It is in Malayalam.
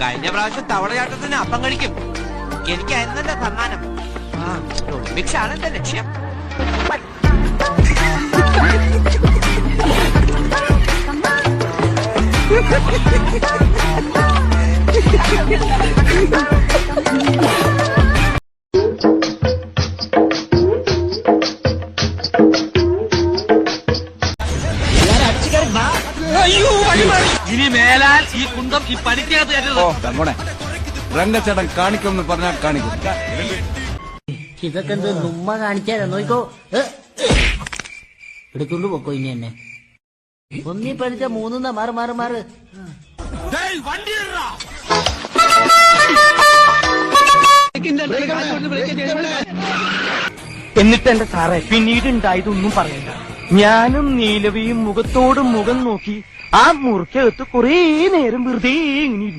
കഴിഞ്ഞ പ്രാവശ്യം തവളയാട്ടത്തിന് അപ്പം കഴിക്കും എനിക്കായിരുന്നല്ലോ സമ്മാനം? ആ ഒളിമ്പിക്സ് ആണ് എന്റെ ലക്ഷ്യം. ഇനി മേലാൽ ഈ കുന്തം ഈ പണിക്കകത്ത് കയറ്റരുത്. രംഗച്ചേട്ടൻ കാണിക്കുമെന്ന് പറഞ്ഞാൽ കാണിക്കും. ഇതൊക്കെ എന്ത് നുമ്മ കാണിച്ചാലോ? നോക്കോ. എടുത്തോണ്ട് പോക്കോ ഇനി എന്നെ. ഒന്നീ പഠിച്ച മൂന്നുന്ന മാറ് മാറ് മാറ്. എന്നിട്ട് എന്റെ സാറേ പിന്നീട് ഉണ്ടായതൊന്നും പറയണ്ട. ഞാനും നീലവിയും മുഖത്തോടും മുഖം നോക്കി ആ മുറിക്കകത്ത് കുറേ നേരം വെറുതെ ഇങ്ങനെ.